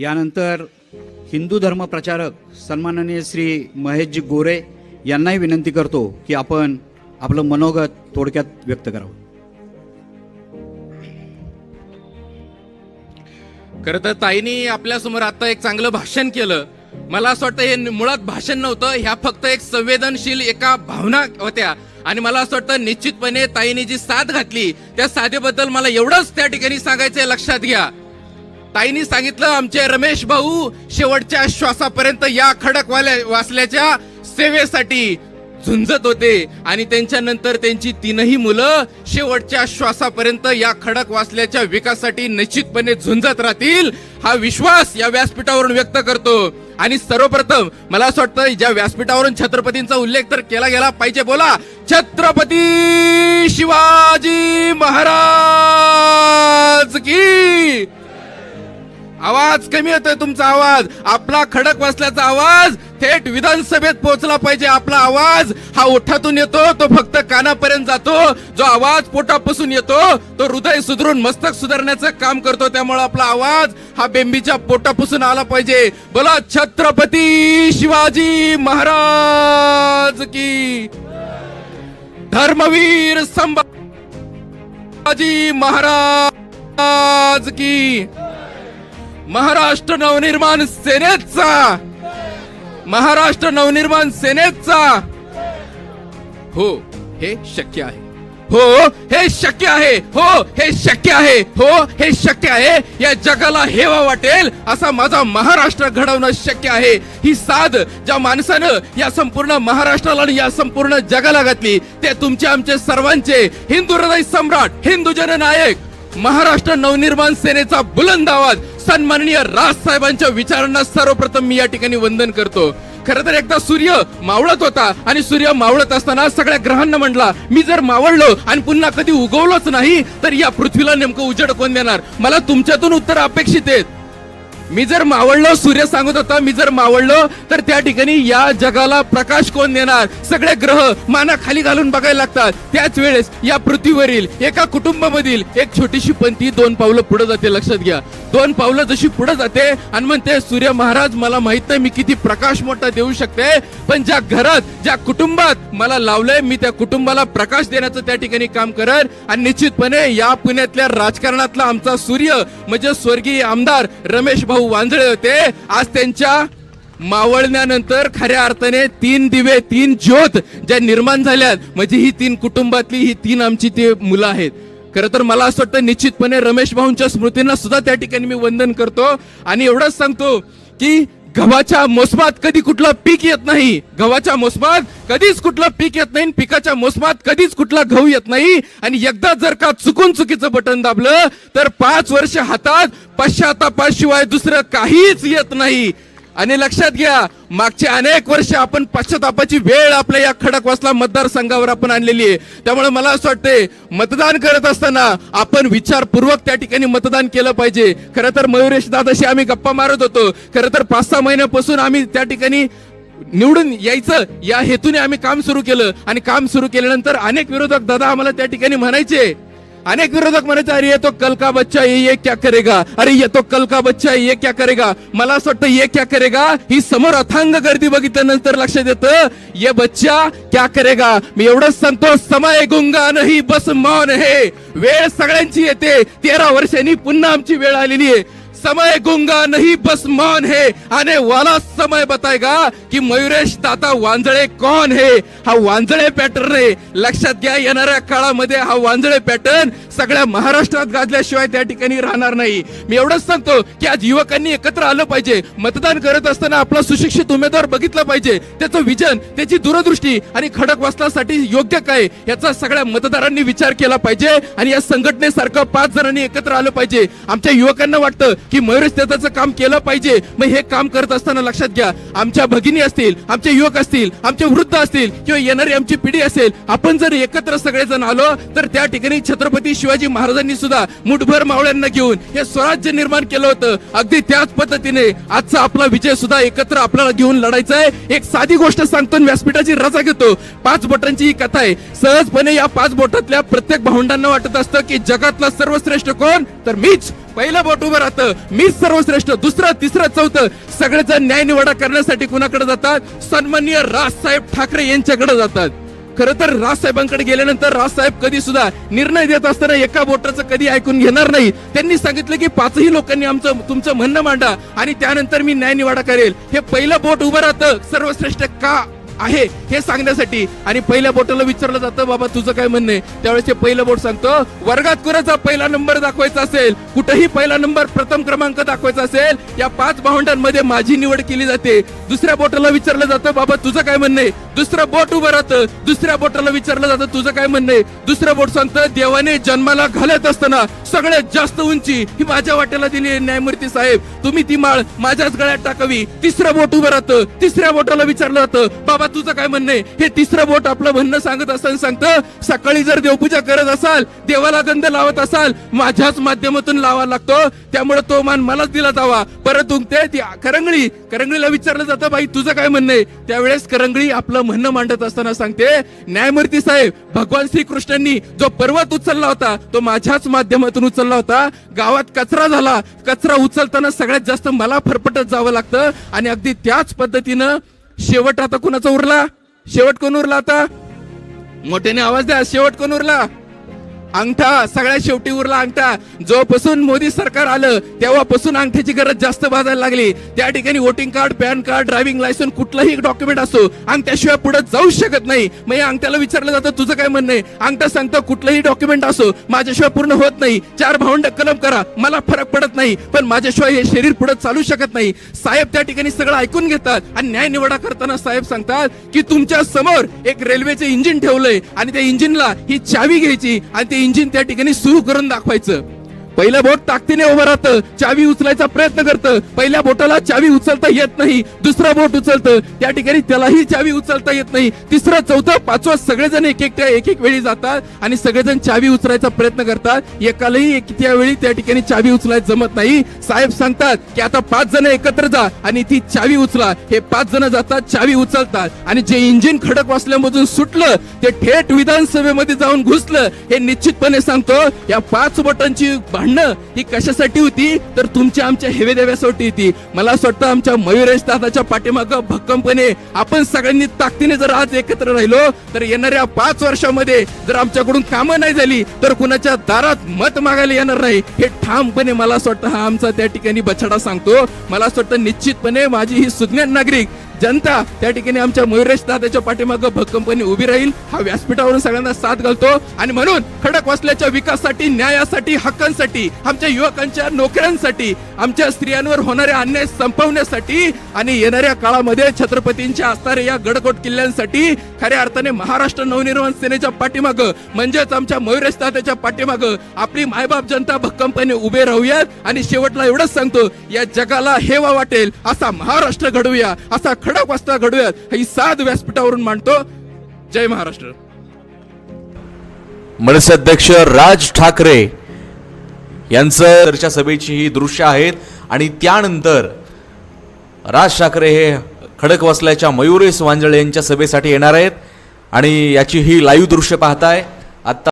यानंतर हिंदू धर्म प्रचारक सन्माननीय श्री महेशजी गोरे यांनाही विनंती करतो की आपण आपलं मनोगत थोडक्यात व्यक्त करावं. खर तर ताईनी आपल्यासमोर आता एक चांगलं भाषण केलं. मला असं वाटतं हे मुळात भाषण नव्हतं ह्या फक्त एक संवेदनशील एका भावना होत्या. आणि मला असं वाटतं निश्चितपणे ताईने जी साथ घातली त्या साधेबद्दल मला एवढंच त्या ठिकाणी सांगायचंय लक्षात घ्या. ताईनी सांगितलं आमचे रमेश भाऊ शेवटच्या श्वासापर्यंत या खडकवाल्या वाचल्याच्या सेवेसाठी झुंजत होते आणि त्यांच्यानंतर त्यांची तीनही मुलं शेवटच्या श्वासापर्यंत या खडक वाचल्याच्या विकासासाठी निश्चितपणे झुंजत राहतील हा विश्वास या व्यासपीठावरून व्यक्त करतो. आणि सर्वप्रथम मला असं वाटतं ज्या व्यासपीठावरून छत्रपतींचा उल्लेख तर केला गेला पाहिजे बोला. छत्रपती शिवाजी महाराज की आवाज कमी येतोय तुमचा आवाज. आपला खडक वाचल्याचा आवाज थेट विधानसभेत पोहोचला पाहिजे. आपला आवाज हा ओठातून येतो तो फक्त कानापर्यंत जातो. जो आवाज पोटापासून येतो तो हृदय सुधरून मस्तक सुधारण्याचं काम करतो. त्यामुळे आपला आवाज हा बेंबीच्या पोटापासून आला पाहिजे. बोला छत्रपती शिवाजी महाराज की. धर्मवीर संभाजी महाराज की. महाराष्ट्र नवनिर्माण सेनेचा! महाराष्ट्र नवनिर्माण सेनेचा! हो हे शक्य आहे. हो हे शक्य आहे. हो हे शक्य आहे. हो हे शक्य आहे. या जगाला हेवा वाटेल असा माझा महाराष्ट्र घडवणं शक्य आहे. ही साध ज्या माणसानं या संपूर्ण महाराष्ट्राला आणि या संपूर्ण जगाला घातली ते तुमचे आमचे सर्वांचे हिंदू हृदय सम्राट हिंदू जननायक महाराष्ट्र नवनिर्माण सेनेचा बुलंद आवाज सन्माननीय राज साहेबांच्या विचारांना सर्वप्रथम मी या ठिकाणी वंदन करतो. खर तर एकदा सूर्य मावळत होता आणि सूर्य मावळत असताना सगळ्या ग्रहांना म्हणला मी जर मावळलो आणि पुन्हा कधी उगवलोच नाही तर या पृथ्वीला नेमकं उजड कोण देणार? मला तुमच्यातून उत्तर अपेक्षित आहेत. मी जर मावळलो सूर्य सांगत होता मी जर मावळलो तर त्या ठिकाणी या जगाला प्रकाश कोण देणार? सगळे ग्रह माना खाली घालून बघायला लागतात. त्याच वेळेस या पृथ्वीवरील एका कुटुंबामधील एक छोटीशी पंथी दोन पावलं पुढे जाते लक्षात घ्या. दोन पावलं जशी पुढे जाते आणि म्हणते सूर्य महाराज मला माहीत नाही मी किती प्रकाश मोठा देऊ शकते पण ज्या घरात ज्या कुटुंबात मला लावलंय मी त्या कुटुंबाला प्रकाश देण्याचं त्या ठिकाणी काम करेन आणि निश्चितपणे या पुण्यातल्या राजकारणातला आमचा सूर्य म्हणजे स्वर्गीय आमदार रमेश भाऊ वांजळे होते. आज त्यांच्या मावळण्यानंतर खऱ्या अर्थाने तीन दिवे तीन ज्योत ज्या निर्माण झाल्यात म्हणजे ही तीन कुटुंबातली ही तीन आमची ती मुलं आहेत. खरं तर मला असं वाटतं निश्चितपणे रमेश भाऊंच्या स्मृतींना सुद्धा त्या ठिकाणी मी वंदन करतो. आणि एवढंच सांगतो की गव्हाच्या मोसमात कधी कुठलं पीक येत नाही? गव्हाच्या मोसमात कधीच कुठलं पीक येत नाही आणि पिकाच्या मोसमात कधीच कुठला गहू येत नाही. आणि एकदा जर का चुकून चुकीचं बटन दाबलं तर पाच वर्ष हातात पश्चातापाशिवाय दुसरं काहीच येत नाही. आणि लक्षात घ्या मागचे अनेक वर्ष आपण पश्चातापाची वेळ आपल्या या खडकवासला मतदारसंघावर आपण आणलेली आहे. त्यामुळे मला असं वाटतंय मतदान करत असताना आपण विचारपूर्वक त्या ठिकाणी मतदान केलं पाहिजे. खरं तर मयुरेश दादाशी आम्ही गप्पा मारत होतो. खरं तर पाच सहा महिन्यापासून आम्ही त्या ठिकाणी निवडून यायचं या हेतूने आम्ही काम सुरू केलं. आणि काम सुरू केल्यानंतर अनेक विरोधक दादा आम्हाला त्या ठिकाणी म्हणायचे अनेक विरोधक म्हणायचे अरे ये तो कल का बच्चा ये ये क्या करेगा? अरे ये तो कल का बच्चा ये क्या करेगा? मला असं वाटतं ये क्या करेगा? ही समोर अथांग गर्दी बघितल्यानंतर लक्षात येतं ये बच्चा क्या करेगा? मी एवढंच सांगतो समय गुंगा नाही बस मौन हे वेळ सगळ्यांची येते तेरा वर्षांनी पुन्हा आमची वेळ आलेली आहे. समय गुंगा नहीं बस मान है। आने वाला समय बताएगा कि मयुरेश दाता वांजळे कौन है। हा वांजळे पॅटर्न आहे लक्षात घ्या येणाऱ्या काळामध्ये हा वांजळे पॅटर्न सगळ्या महाराष्ट्रात गाजल्याशिवाय त्या ठिकाणी राहणार नाही. मी एवढंच सांगतो की आज युवकांनी एकत्र आलं पाहिजे. मतदान करत असताना आपला सुशिक्षित उमेदवार बघितला पाहिजे. त्याचं विजन त्याची दूरदृष्टी आणि खडक वाचनासाठी योग्य काय याचा सगळ्या मतदारांनी विचार केला पाहिजे. आणि या संघटनेसारखं पाच जणांनी एकत्र आलं पाहिजे. आमच्या युवकांना वाटतं की मयुरेश त्याचं काम केलं पाहिजे. मग हे काम करत असताना लक्षात घ्या आमच्या भगिनी असतील आमचे युवक असतील आमचे वृद्ध असतील किंवा येणारी आमची पिढी असेल आपण जर एकत्र सगळेजण आलो तर त्या ठिकाणी छत्रपती शिवाजी महाराजांनी सुद्धा मुठभर मावळ्यांना घेऊन हे स्वराज्य निर्माण केलं होतं. अगदी त्याच पद्धतीने आजचा आपला विजय सुद्धा एकत्र आपल्याला घेऊन लढायचा आहे एक साधी गोष्ट सांगतो व्यासपीठाची रजा घेतो. पाच बोटांची ही कथा आहे. सहजपणे या पाच बोटातल्या प्रत्येक भावंडांना वाटत असतं की जगातला सर्वश्रेष्ठ कोण? तर मीच. पहिलं बोट उभं राहतं. मीच सर्वश्रेष्ठ दुसरं तिसरं चौथं सगळेजण न्याय निवाडा करण्यासाठी कुणाकडे जातात? सन्माननीय राजसाहेब ठाकरे यांच्याकडे जातात. खर तर राजसाहेबांकडे गेल्यानंतर राजसाहेब कधी सुद्धा निर्णय देत असताना एका बोटाचं कधी ऐकून घेणार नाही. त्यांनी सांगितलं की पाचही लोकांनी आमचं तुमचं म्हणणं मांडा आणि त्यानंतर मी न्याय निवाडा करेल. हे पहिलं बोट उभं राहतं. सर्वश्रेष्ठ का आहे हे सांगण्यासाठी. आणि पहिल्या बोटाला विचारलं जातं बाबा तुझं काय म्हणणं आहे? त्यावेळेस ते पहिलं बोट सांगतो वर्गात कुणाचा पहिला नंबर दाखवायचा असेल कुठेही पहिला नंबर प्रथम क्रमांक दाखवायचा असेल या पाच भावंडांमध्ये माझी निवड केली जाते. दुसऱ्या बोटाला विचारलं जातं बाबा तुझं काय म्हणणं आहे? दुसरं बोट उभं राहतं दुसऱ्या बोटाला विचारलं जातं तुझं काय म्हणणं आहे? दुसरं बोट सांगतं देवाने जन्माला घालत असताना सगळ्यात जास्त उंची ही माझ्या वाट्याला दिली आहे न्यायमूर्ती साहेब. तुम्ही ती माळ माझ्याच गळ्यात टाकावी. तिसरं बोट उभं राहतं तिसऱ्या बोटाला विचारलं जातं बाबा तुझं काय म्हणणं आहे? हे तिसरं बोट आपलं म्हणणं सांगत असताना सांगतं सकाळी जर देवपूजा करत असाल देवाला गंध लावत असाल माझ्याच माध्यमातून लावा लागतो. त्यामुळे तो मान मलाच दिला जावा. परंतु ते ती करंगळी करंगळीला विचारलं जातं बाई तुझं काय म्हणणं आहे? त्यावेळेस करंगळी आपलं म्हणणं मांडत असताना सांगते न्यायमूर्ती साहेब भगवान श्रीकृष्णांनी जो पर्वत उचलला होता तो माझ्याच माध्यमातून उचलला होता. गावात कचरा झाला. कचरा उचलताना सगळ्यात जास्त मला फरफटत जावं लागतं आणि अगदी त्याच पद्धतीनं शेवट आता कुणाचा उरला? शेवट कोण उरला आता? मोठ्याने आवाज द्या शेवट कोण उरला? अंगठा सगळ्यात शेवटी उरला अंगठा. जोपासून मोदी सरकार आलं तेव्हापासून अंगठ्याची गरज जास्त भाजायला लागली. त्या ठिकाणी voting card pan card driving licence कुठलंही डॉक्युमेंट असो अंगठ्याशिवाय पुढे जाऊ शकत नाही. मग या अंगठ्याला विचारलं जातं तुझं काय म्हणणं आहे? अंगठा सांगतं कुठलंही डॉक्युमेंट असो माझ्याशिवाय पूर्ण होत नाही. चार भावंड कलम करा मला फरक पडत नाही. पण माझ्याशिवाय हे शरीर पुढे चालू शकत नाही. साहेब त्या ठिकाणी सगळं ऐकून घेतात आणि न्याय निवडा करताना साहेब सांगतात की तुमच्यासमोर एक रेल्वेचे इंजिन ठेवलंय आणि त्या इंजिनला ही चावी घ्यायची आणि ते इंजिन त्या ठिकाणी सुरू करून दाखवायचं. पहिलं बोट ताकदीने उभं राहतं चावी उचलायचा प्रयत्न करतं. पहिल्या बोटाला चावी उचलता येत नाही दुसरं बोट उचलतं. त्या ठिकाणी त्यालाही चावी उचलता येत नाही. तिसरं चौथं पाचवं सगळेजण एक एक एक एक वेळी जातात आणि सगळेजण चावी उचलायचा प्रयत्न करतात. एकालाही एक त्या वेळी त्या ठिकाणी चावी उचलायला जमत नाही. साहेब सांगतात की आता पाच जण एकत्र जा आणि ती चावी उचला. हे पाच जण जातात चावी उचलतात. आणि जे इंजिन खडक वाचल्यामधून सुटलं ते थेट विधानसभेमध्ये जाऊन घुसलं. हे निश्चितपणे सांगतो या पाच बोटांची भांडणं ही कशासाठी होती? तर तुमच्या आमच्या हेवेदेव्यासाठी होती. मला असं वाटतं आमच्या मयुरेश दादाच्या पाठीमागं भक्कमपणे आपण सगळ्यांनी ताकदीने जर आज एकत्र राहिलो तर येणाऱ्या पाच वर्षामध्ये जर आमच्याकडून कामं नाही झाली तर कुणाच्या दारात मत मागायला येणार नाही. हे ठामपणे मला असं वाटतं हा आमचा त्या ठिकाणी बछडा सांगतो. मला असं वाटतं निश्चितपणे माझी ही सुज्ञान नागरिक जनता त्या ठिकाणी आमच्या मयुरेश दादाच्या पाठीमागं भक्कमपणे उभी राहील. हा व्यासपीठावरून सगळ्यांना साथ घालतो. आणि म्हणून खडक वाचल्याच्या विकासासाठी न्यायासाठी हक्कांसाठी आमच्या युवकांच्या नोकऱ्यांसाठी आमच्या स्त्रियांवर होणाऱ्या अन्याय संपवण्यासाठी आणि येणाऱ्या काळामध्ये छत्रपतींच्या असणाऱ्या या गडकोट किल्ल्यांसाठी खऱ्या अर्थाने महाराष्ट्र नवनिर्माण सेनेच्या पाठीमागं म्हणजेच आमच्या मयुरेश दादाच्या पाठीमागं आपली मायबाप जनता भक्कमपणे उभे राहूयात. आणि शेवटला एवढंच सांगतो या जगाला हेवा वाटेल असा महाराष्ट्र घडवूया असा खडक घडूयात ही साध व्यासपीठावरून मांडतो. जय महाराष्ट्र. मनसे अध्यक्ष राज ठाकरे यांचं चर्चा सभेची ही दृश्य आहेत. आणि त्यानंतर राज ठाकरे हे खडकवासल्याच्या मयुरेश वांजळे यांच्या सभेसाठी येणार आहेत. आणि याची ही लाईव्ह दृश्य पाहताय. आत्ता